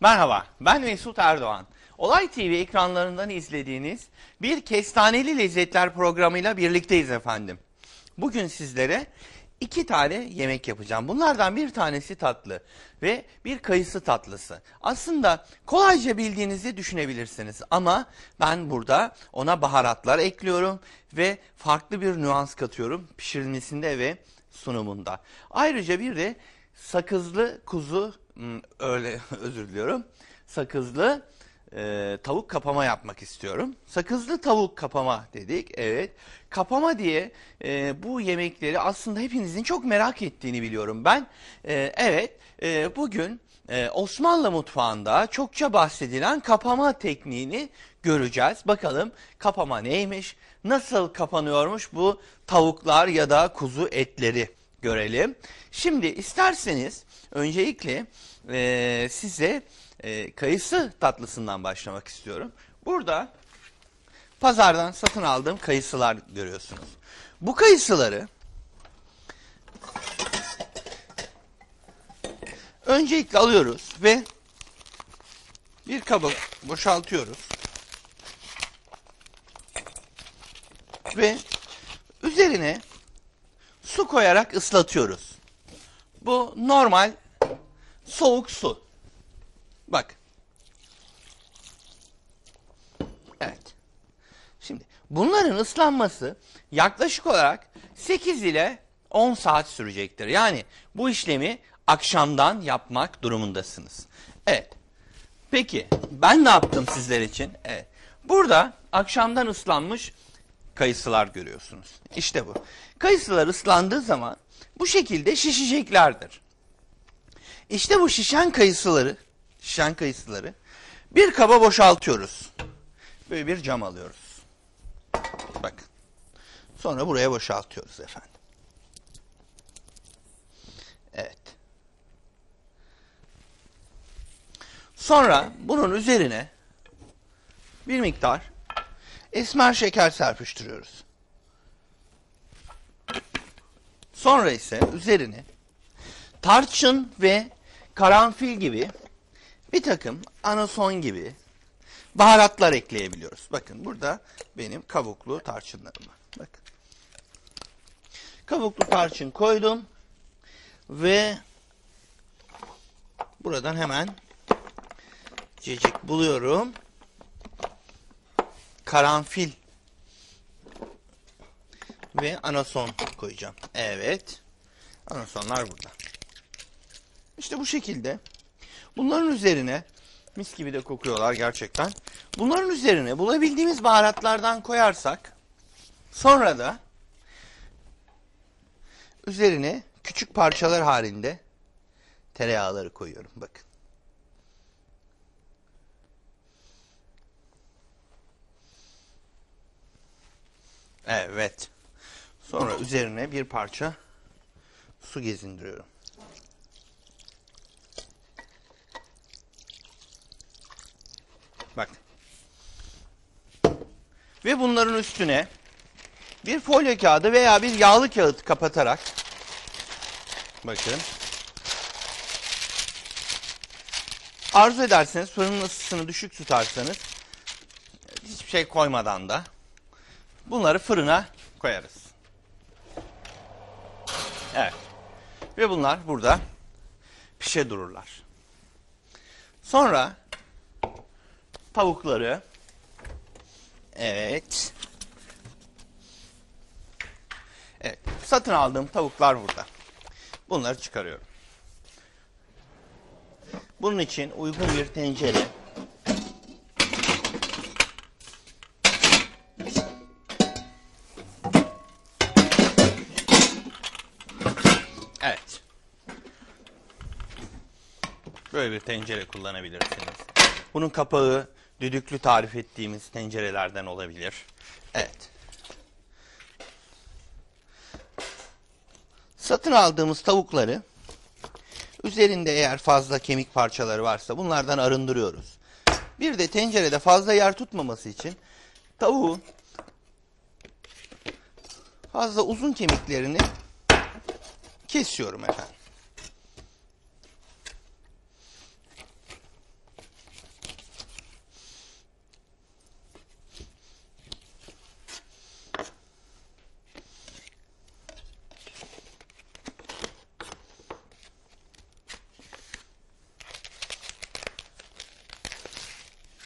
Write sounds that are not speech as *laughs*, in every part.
Merhaba, ben Mesut Erdoğan. Olay TV ekranlarından izlediğiniz bir Kestaneli Lezzetler programıyla birlikteyiz efendim. Bugün sizlere iki tane yemek yapacağım. Bunlardan bir tanesi tatlı ve bir kayısı tatlısı. Aslında kolayca bildiğinizi düşünebilirsiniz ama ben burada ona baharatlar ekliyorum ve farklı bir nüans katıyorum pişirilmesinde ve sunumunda. Ayrıca bir de sakızlı kuzu Hmm, öyle *laughs* özür diliyorum. Sakızlı e, tavuk kapama yapmak istiyorum. Sakızlı tavuk kapama dedik. Evet. Kapama diye e, bu yemekleri aslında hepinizin çok merak ettiğini biliyorum ben. E, evet. E, bugün e, Osmanlı mutfağında çokça bahsedilen kapama tekniğini göreceğiz. Bakalım kapama neymiş? Nasıl kapanıyormuş bu tavuklar ya da kuzu etleri görelim. Şimdi isterseniz öncelikle e, size e, kayısı tatlısından başlamak istiyorum. Burada pazardan satın aldığım kayısılar görüyorsunuz. Bu kayısıları öncelikle alıyoruz ve bir kaba boşaltıyoruz. Ve üzerine su koyarak ıslatıyoruz. Bu normal soğuk su. Bak. Evet. Şimdi bunların ıslanması yaklaşık olarak 8 ile 10 saat sürecektir. Yani bu işlemi akşamdan yapmak durumundasınız. Evet. Peki ben ne yaptım sizler için? Evet. Burada akşamdan ıslanmış kayısılar görüyorsunuz. İşte bu. Kayısılar ıslandığı zaman bu şekilde şişeceklerdir. İşte bu şişen kayısıları, şişen kayısıları bir kaba boşaltıyoruz. Böyle bir cam alıyoruz. Bakın. Sonra buraya boşaltıyoruz efendim. Evet. Sonra bunun üzerine bir miktar esmer şeker serpiştiriyoruz. Sonra ise üzerine tarçın ve karanfil gibi bir takım anason gibi baharatlar ekleyebiliyoruz. Bakın burada benim kabuklu tarçınlarım var. Bakın. Kabuklu tarçın koydum ve buradan hemen cecik buluyorum. Karanfil ve anason koyacağım. Evet. Anasonlar burada. İşte bu şekilde. Bunların üzerine mis gibi de kokuyorlar gerçekten. Bunların üzerine bulabildiğimiz baharatlardan koyarsak sonra da üzerine küçük parçalar halinde tereyağları koyuyorum. Bakın. Evet. Sonra üzerine bir parça su gezindiriyorum. Bak. Ve bunların üstüne bir folyo kağıdı veya bir yağlı kağıt kapatarak bakın arzu ederseniz fırının ısısını düşük tutarsanız hiçbir şey koymadan da bunları fırına koyarız. Evet. Ve bunlar burada pişe dururlar. Sonra tavukları evet Evet. Satın aldığım tavuklar burada. Bunları çıkarıyorum. Bunun için uygun bir tencere Evet. Böyle bir tencere kullanabilirsiniz. Bunun kapağı düdüklü tarif ettiğimiz tencerelerden olabilir. Evet. Satın aldığımız tavukları üzerinde eğer fazla kemik parçaları varsa bunlardan arındırıyoruz. Bir de tencerede fazla yer tutmaması için tavuğun fazla uzun kemiklerini kesiyorum efendim.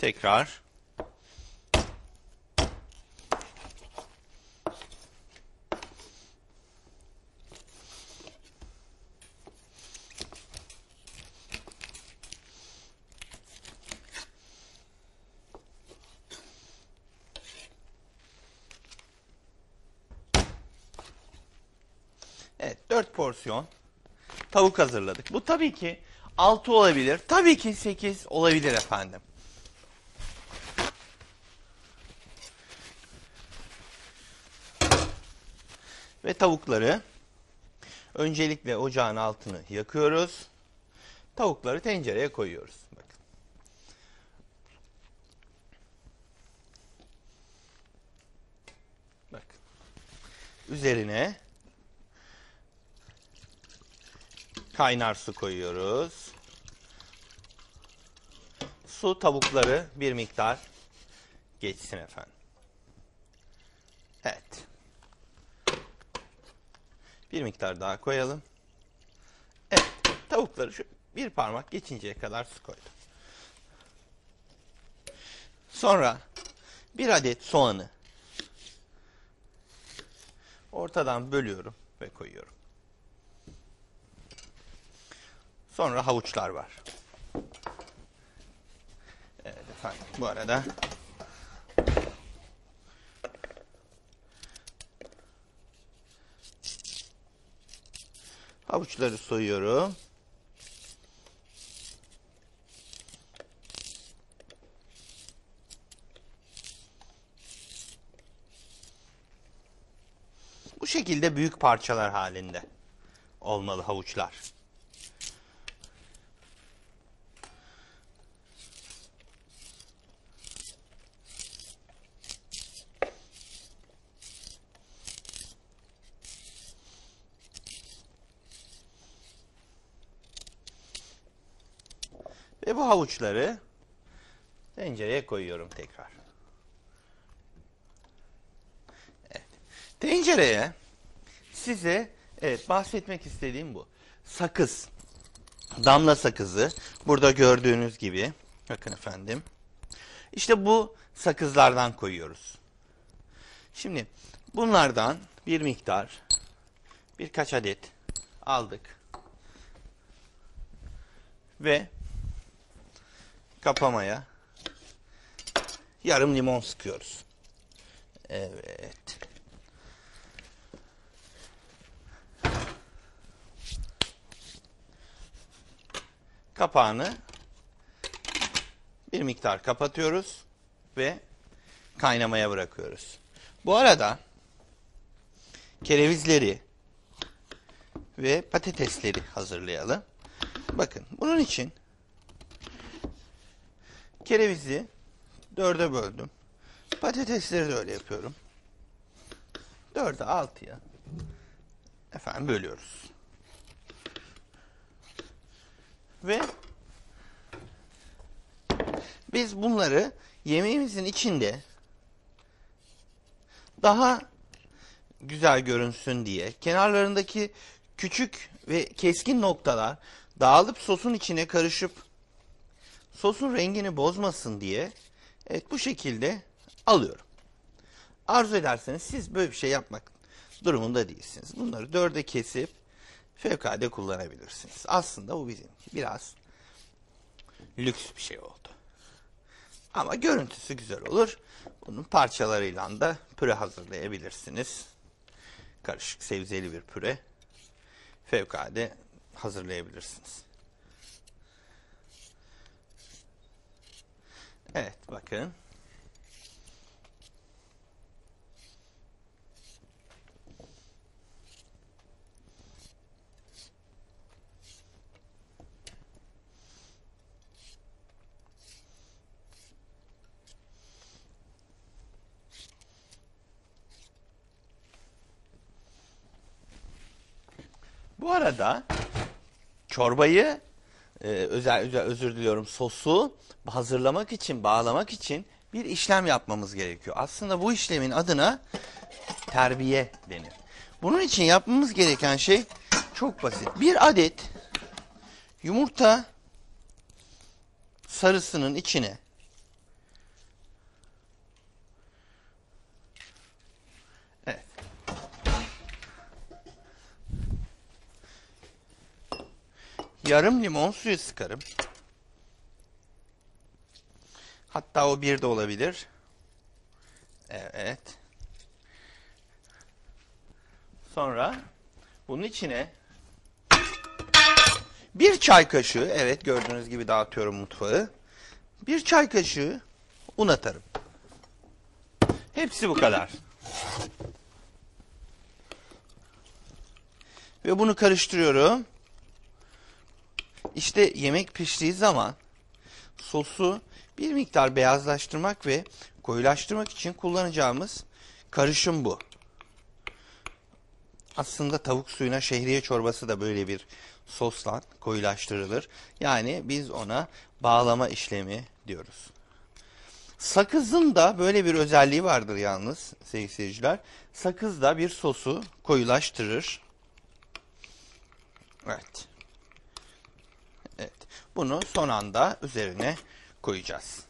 Tekrar. Evet, 4 porsiyon tavuk hazırladık. Bu tabii ki 6 olabilir. Tabii ki 8 olabilir efendim. Tavukları öncelikle ocağın altını yakıyoruz. Tavukları tencereye koyuyoruz. Bakın. Üzerine kaynar su koyuyoruz. Su tavukları bir miktar geçsin efendim. Evet. Bir miktar daha koyalım. Evet. Tavukları şu bir parmak geçinceye kadar su koydum. Sonra bir adet soğanı ortadan bölüyorum ve koyuyorum. Sonra havuçlar var. Evet efendim bu arada havuçları soyuyorum. Bu şekilde büyük parçalar halinde olmalı havuçlar. Ve bu havuçları tencereye koyuyorum tekrar. Evet. Tencereye size evet bahsetmek istediğim bu. Sakız. Damla sakızı. Burada gördüğünüz gibi. Bakın efendim. İşte bu sakızlardan koyuyoruz. Şimdi bunlardan bir miktar birkaç adet aldık. Ve kapamaya yarım limon sıkıyoruz. Evet. Kapağını bir miktar kapatıyoruz ve kaynamaya bırakıyoruz. Bu arada kerevizleri ve patatesleri hazırlayalım. Bakın bunun için kerevizi dörde böldüm. Patatesleri de öyle yapıyorum. Dörde altıya efendim bölüyoruz. Ve biz bunları yemeğimizin içinde daha güzel görünsün diye kenarlarındaki küçük ve keskin noktalar dağılıp sosun içine karışıp sosun rengini bozmasın diye evet bu şekilde alıyorum. Arzu ederseniz siz böyle bir şey yapmak durumunda değilsiniz. Bunları dörde kesip fevkalade kullanabilirsiniz. Aslında bu bizim biraz lüks bir şey oldu. Ama görüntüsü güzel olur. Bunun parçalarıyla da püre hazırlayabilirsiniz. Karışık sebzeli bir püre. Fevkalade hazırlayabilirsiniz. bakın. Bu arada çorbayı e, özel, özel özür diliyorum sosu hazırlamak için bağlamak için bir işlem yapmamız gerekiyor. Aslında bu işlemin adına terbiye denir. Bunun için yapmamız gereken şey çok basit. Bir adet yumurta sarısının içine Yarım limon suyu sıkarım. Hatta o bir de olabilir. Evet. Sonra bunun içine bir çay kaşığı, evet gördüğünüz gibi dağıtıyorum mutfağı. Bir çay kaşığı un atarım. Hepsi bu kadar. Ve bunu karıştırıyorum. İşte yemek piştiği zaman sosu bir miktar beyazlaştırmak ve koyulaştırmak için kullanacağımız karışım bu. Aslında tavuk suyuna şehriye çorbası da böyle bir sosla koyulaştırılır. Yani biz ona bağlama işlemi diyoruz. Sakızın da böyle bir özelliği vardır yalnız sevgili seyirciler. Sakız da bir sosu koyulaştırır. Evet. Bunu son anda üzerine koyacağız.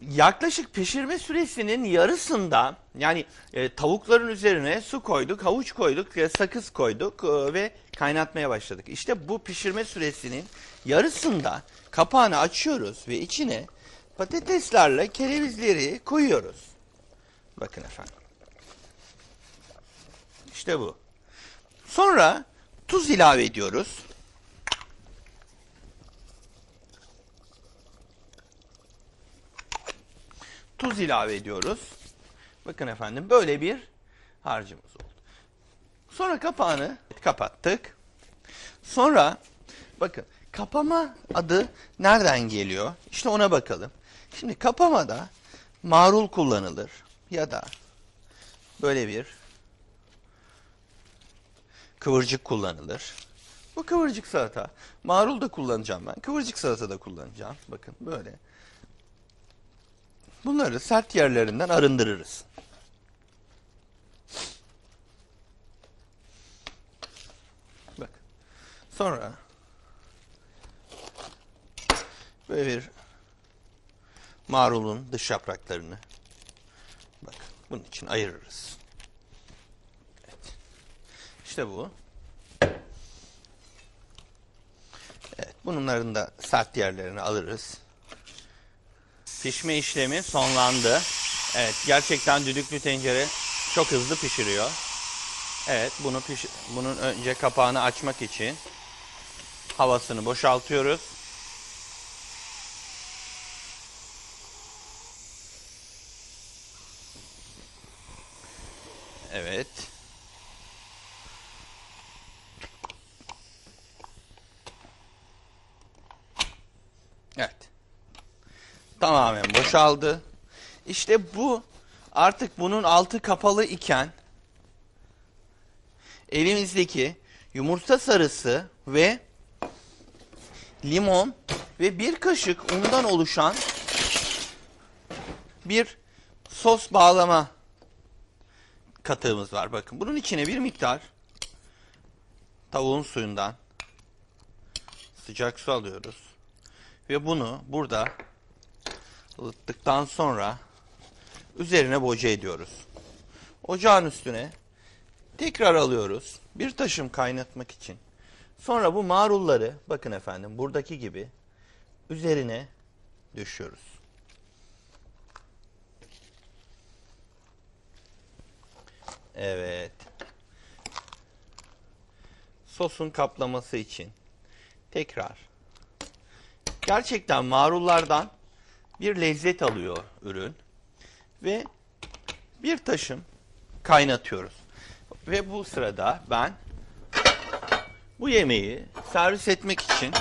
Yaklaşık pişirme süresinin yarısında yani e, tavukların üzerine su koyduk, havuç koyduk, e, sakız koyduk e, ve kaynatmaya başladık. İşte bu pişirme süresinin yarısında kapağını açıyoruz ve içine patateslerle kerevizleri koyuyoruz. Bakın efendim. İşte bu. Sonra tuz ilave ediyoruz. Tuz ilave ediyoruz. Bakın efendim böyle bir harcımız oldu. Sonra kapağını kapattık. Sonra bakın kapama adı nereden geliyor? İşte ona bakalım. Şimdi kapamada marul kullanılır ya da böyle bir kıvırcık kullanılır. Bu kıvırcık salata. Marul da kullanacağım ben. Kıvırcık salata da kullanacağım. Bakın böyle. Bunları sert yerlerinden arındırırız. Bak. Sonra böyle bir marulun dış yapraklarını bak bunun için ayırırız. Evet. İşte bu. Evet, bunların da sert yerlerini alırız. Pişme işlemi sonlandı. Evet, gerçekten düdüklü tencere çok hızlı pişiriyor. Evet, bunu piş bunun önce kapağını açmak için havasını boşaltıyoruz. Evet. Evet. Tamamen boşaldı. İşte bu artık bunun altı kapalı iken elimizdeki yumurta sarısı ve limon ve bir kaşık undan oluşan bir sos bağlama katığımız var. Bakın bunun içine bir miktar tavuğun suyundan sıcak su alıyoruz. Ve bunu burada ılıttıktan sonra üzerine boca ediyoruz. Ocağın üstüne tekrar alıyoruz. Bir taşım kaynatmak için. Sonra bu marulları bakın efendim buradaki gibi üzerine düşüyoruz. Evet. Sosun kaplaması için tekrar gerçekten marullardan bir lezzet alıyor ürün ve bir taşım kaynatıyoruz. Ve bu sırada ben bu yemeği servis etmek için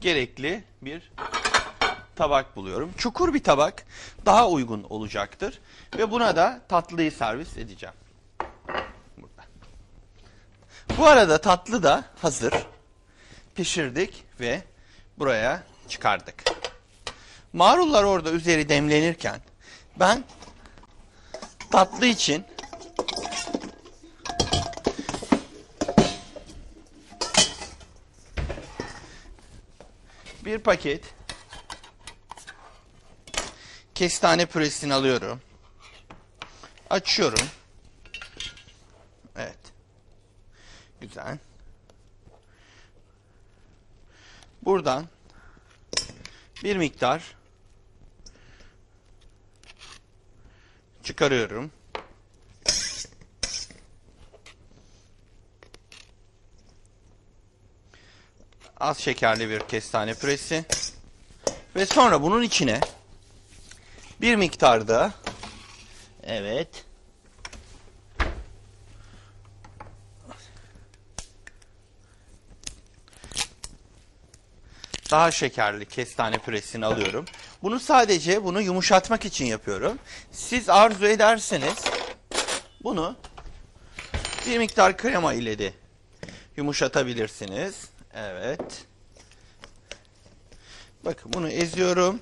gerekli bir tabak buluyorum. Çukur bir tabak daha uygun olacaktır. Ve buna da tatlıyı servis edeceğim. Burada. Bu arada tatlı da hazır. Pişirdik ve buraya çıkardık. Marullar orada üzeri demlenirken ben tatlı için bir paket kestane püresini alıyorum. Açıyorum. Evet. Güzel. Buradan bir miktar çıkarıyorum. Az şekerli bir kestane püresi. Ve sonra bunun içine bir miktar da evet daha şekerli kestane püresini alıyorum. Bunu sadece bunu yumuşatmak için yapıyorum. Siz arzu ederseniz bunu bir miktar krema ile de yumuşatabilirsiniz. Evet. Bakın bunu eziyorum.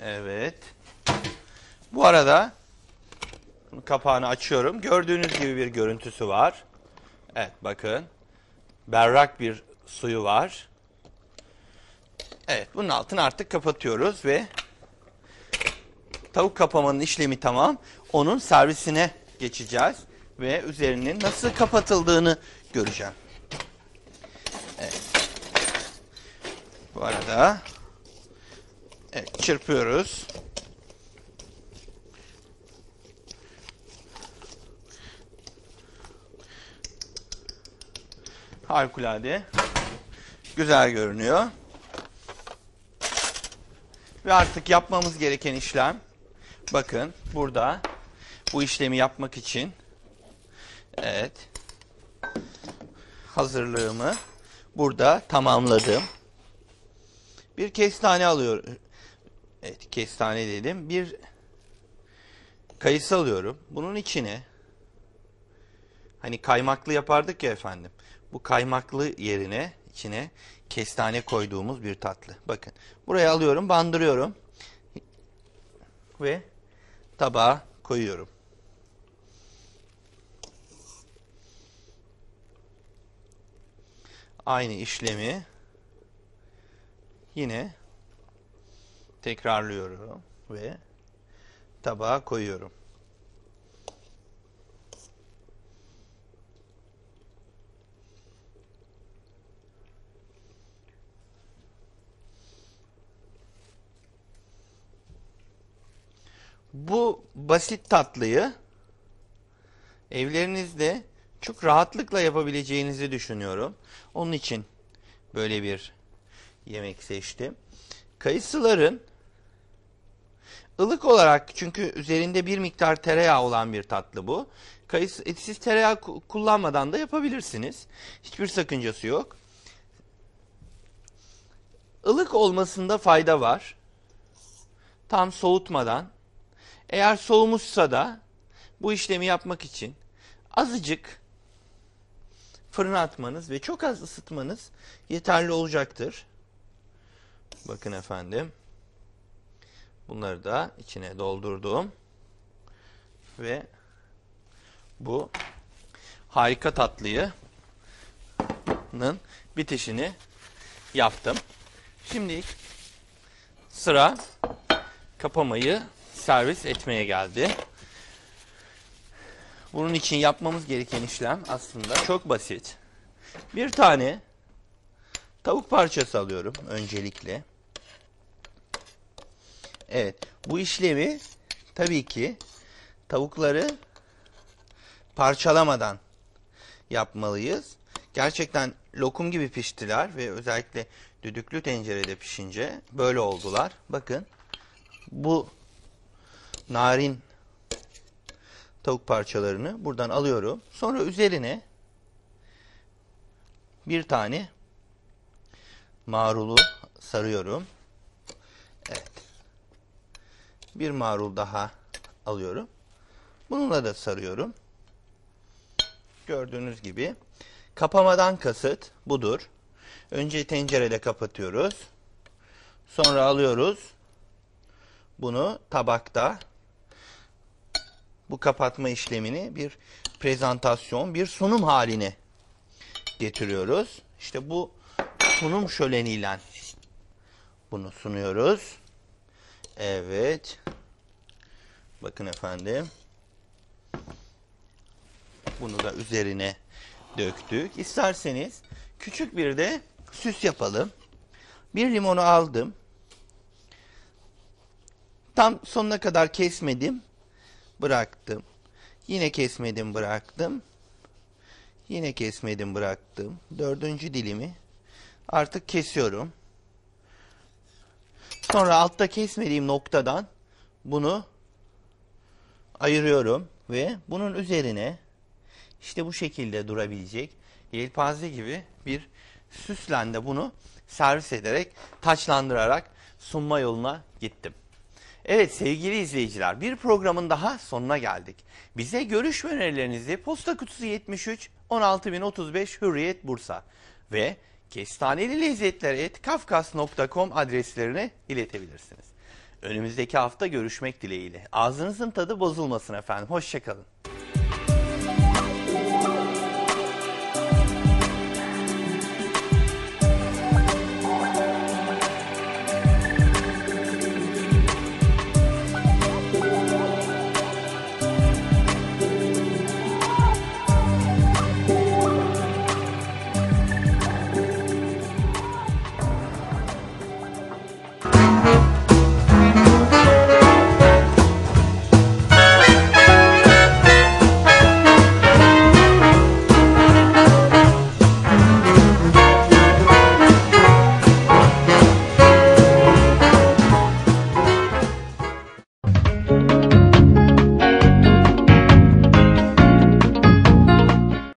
Evet. Bu arada kapağını açıyorum. Gördüğünüz gibi bir görüntüsü var. Evet bakın. Berrak bir suyu var. Evet bunun altını artık kapatıyoruz ve tavuk kapamanın işlemi tamam. Onun servisine geçeceğiz ve üzerinin nasıl kapatıldığını göreceğim. Evet. Bu arada evet, çırpıyoruz. Harikulade. Güzel görünüyor. Ve artık yapmamız gereken işlem bakın burada bu işlemi yapmak için evet hazırlığımı burada tamamladım. Bir kestane alıyorum. Evet kestane dedim. Bir kayısı alıyorum. Bunun içine hani kaymaklı yapardık ya efendim. Bu kaymaklı yerine içine kestane koyduğumuz bir tatlı. Bakın buraya alıyorum bandırıyorum ve tabağa koyuyorum. Aynı işlemi yine tekrarlıyorum ve tabağa koyuyorum. Bu basit tatlıyı evlerinizde çok rahatlıkla yapabileceğinizi düşünüyorum. Onun için böyle bir yemek seçtim. Kayısıların ılık olarak çünkü üzerinde bir miktar tereyağı olan bir tatlı bu. Kayısı, e, siz tereyağı kullanmadan da yapabilirsiniz. Hiçbir sakıncası yok. Ilık olmasında fayda var. Tam soğutmadan eğer soğumuşsa da bu işlemi yapmak için azıcık fırına atmanız ve çok az ısıtmanız yeterli olacaktır. Bakın efendim. Bunları da içine doldurdum. Ve bu harika tatlıyı bitişini yaptım. Şimdi sıra kapamayı servis etmeye geldi. Bunun için yapmamız gereken işlem aslında çok basit. Bir tane tavuk parçası alıyorum öncelikle. Evet, bu işlemi tabii ki tavukları parçalamadan yapmalıyız. Gerçekten lokum gibi piştiler ve özellikle düdüklü tencerede pişince böyle oldular. Bakın bu narin tavuk parçalarını buradan alıyorum. Sonra üzerine bir tane marulu sarıyorum. Evet. bir marul daha alıyorum. Bununla da sarıyorum. Gördüğünüz gibi. Kapamadan kasıt budur. Önce tencerede kapatıyoruz. Sonra alıyoruz. Bunu tabakta bu kapatma işlemini bir prezentasyon, bir sunum haline getiriyoruz. İşte bu sunum şöleniyle bunu sunuyoruz. Evet. Bakın efendim. Bunu da üzerine döktük. İsterseniz küçük bir de süs yapalım. Bir limonu aldım. Tam sonuna kadar kesmedim. Bıraktım. Yine kesmedim bıraktım. Yine kesmedim bıraktım. Dördüncü dilimi artık kesiyorum. Sonra altta kesmediğim noktadan bunu ayırıyorum ve bunun üzerine işte bu şekilde durabilecek yelpaze gibi bir süsle de bunu servis ederek taçlandırarak sunma yoluna gittim. Evet sevgili izleyiciler bir programın daha sonuna geldik. Bize görüş önerilerinizi posta kutusu 73 16035 Hürriyet Bursa ve kestaneli lezzetler et kafkas.com adreslerine iletebilirsiniz. Önümüzdeki hafta görüşmek dileğiyle. Ağzınızın tadı bozulmasın efendim. Hoşçakalın.